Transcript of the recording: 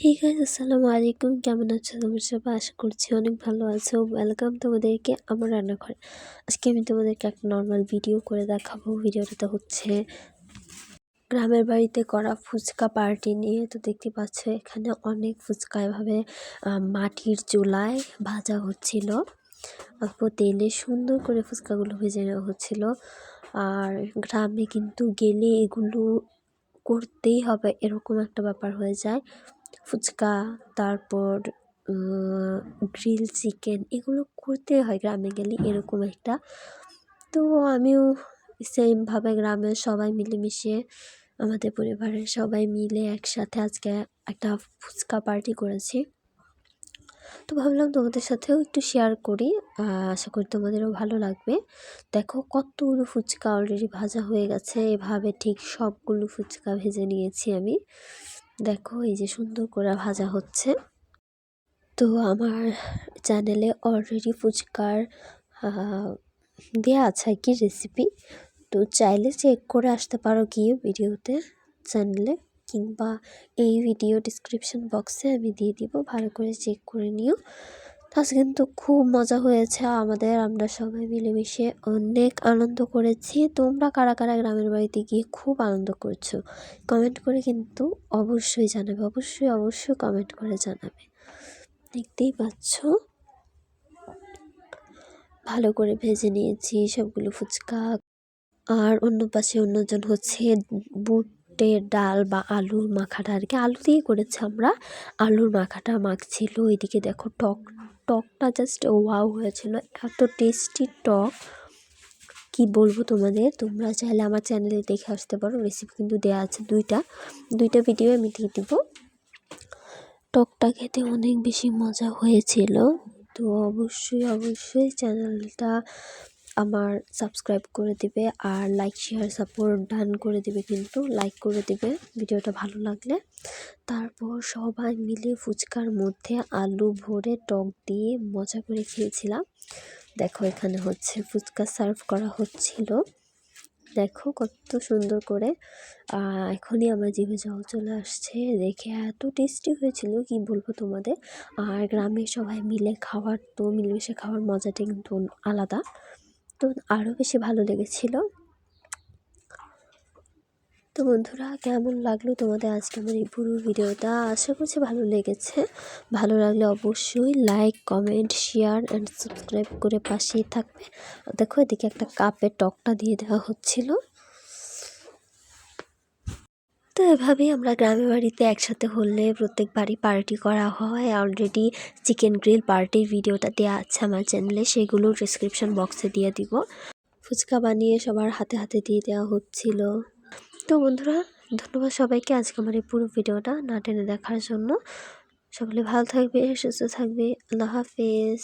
Hey guys আসসালামু আলাইকুম কেমন আছো তোমার সবাই? আশা করছি অনেক ভালো আছো। ওয়েলকাম তোমাদেরকে আমার রান্নাঘরে। আজকে আমি তোমাদেরকে একটা নর্মাল ভিডিও করে দেখাবো। ভিডিওটাতে হচ্ছে গ্রামের বাড়িতে করা ফুচকা পার্টি নিয়ে। তো দেখতে পাচ্ছ, এখানে অনেক ফুচকা এভাবে মাটির চুলায় ভাজা হচ্ছিল। অল্প তেলে সুন্দর করে ফুচকাগুলো ভেজে নেওয়া হচ্ছিল। আর গ্রামে কিন্তু গেলে এগুলো করতেই হবে, এরকম একটা ব্যাপার হয়ে যায়। ফুচকা, তারপর গ্রিল চিকেন এগুলো করতে হয় গ্রামে গেলে এরকম একটা। তো আমিও সেমভাবে গ্রামের সবাই মিলেমিশে, আমাদের পরিবারের সবাই মিলে একসাথে আজকে একটা ফুচকা পার্টি করেছি। তো ভাবলাম তোমাদের সাথেও একটু শেয়ার করি আশা করি তোমাদেরও ভালো লাগবে। দেখো কতগুলো ফুচকা অলরেডি ভাজা হয়ে গেছে, এভাবে ঠিক সবগুলো ফুচকা ভেজে নিয়েছি আমি। দেখো, এই যে সুন্দর করে ভাজা হচ্ছে। তো আমার চ্যানেলে অলরেডি ফুচকার দেওয়া আছে কি রেসিপি তো চাইলে চেক করে আসতে পারো গিয়ে ভিডিওতে চ্যানেলে কিংবা এই ভিডিও ডিসক্রিপশন বক্সে আমি দিয়ে দিব। ভালো করে চেক করে নিও। আজকে কিন্তু খুব মজা হয়েছে আমাদের। আমরা সবাই মিলেমিশে অনেক আনন্দ করেছি। তোমরা কারা কারা গ্রামের বাড়িতে গিয়ে খুব আনন্দ করছ? কমেন্ট করে কিন্তু অবশ্যই জানাবে। অবশ্যই অবশ্যই কমেন্ট করে জানাবে। দেখতেই পাচ্ছ? ভালো করে ভেজে নিয়েছি সবগুলো ফুচকা। আর অন্য পাশে অন্যজন হচ্ছে বুটের ডাল বা আলুর মাখাটা আর কি আলু দিয়ে করেছি আমরা। আলুর মাখাটা মাখছিল। এদিকে দেখো টক টকটা জাস্ট ওয়াও হয়েছিল। এত টেস্টি টক। কি বলব তোমাদের? তোমরা চাইলে আমার চ্যানেলে দেখে আসতে পারো। রেসিপি কিন্তু দেওয়া আছে দুইটা। দুইটা ভিডিও আমি দিয়ে দিব। টকটা খেতে অনেক বেশি মজা হয়েছিল। তো অবশ্যই অবশ্যই চ্যানেলটা আমার সাবস্ক্রাইব করে দিবে আর লাইক শেয়ার সাপোর্ট ডান করে দিবে কিন্তু লাইক করে দিবে, ভিডিওটা ভালো লাগলে। তারপর সবাই মিলে ফুচকার মধ্যে আলু ভরে টক দিয়ে মজা করে খেয়েছিলাম। দেখো এখানে হচ্ছে ফুচকা সার্ভ করা হচ্ছিল। দেখো কত সুন্দর করে। এখনই আমার জিভে জল চলে আসছে। দেখে এত টেস্টি হয়েছিল, কি বলব তোমাদের? আর গ্রামে সবাই মিলে খাওয়ার তো মিলেমিশে খাওয়ার মজাটা কিন্তু আলাদা। তো আরও বেশি ভালো লেগেছিল। তো বন্ধুরা, কেমন লাগল তোমাদের আজকে আমার এই পুরো ভিডিওটা? আশা করছি ভালো লেগেছে। ভালো লাগলে অবশ্যই like comment share and subscribe করে পাশেই থাকবে। দেখো, এদিকে একটা কাপে টকটা দিয়ে দেওয়া হচ্ছিল। তো এভাবেই আমরা গ্রামে বাড়িতে একসাথে হলে প্রত্যেক বাড়ি পার্টি করা হয়। অলরেডি চিকেন গ্রিল পার্টির ভিডিওটা দেওয়া আছে আমার চ্যানেলে সেগুলো ডিসক্রিপশন বক্সে দিয়ে দিব। ফুচকা বানিয়ে সবার হাতে হাতে দিয়ে দেওয়া হচ্ছিল। তো বন্ধুরা, ধন্যবাদ সবাইকে আজকে আমার এই পুরো ভিডিওটা না টেনে দেখার জন্য। সকলে ভালো থাকবে, সুস্থ থাকবে, আল্লাহ হাফেজ।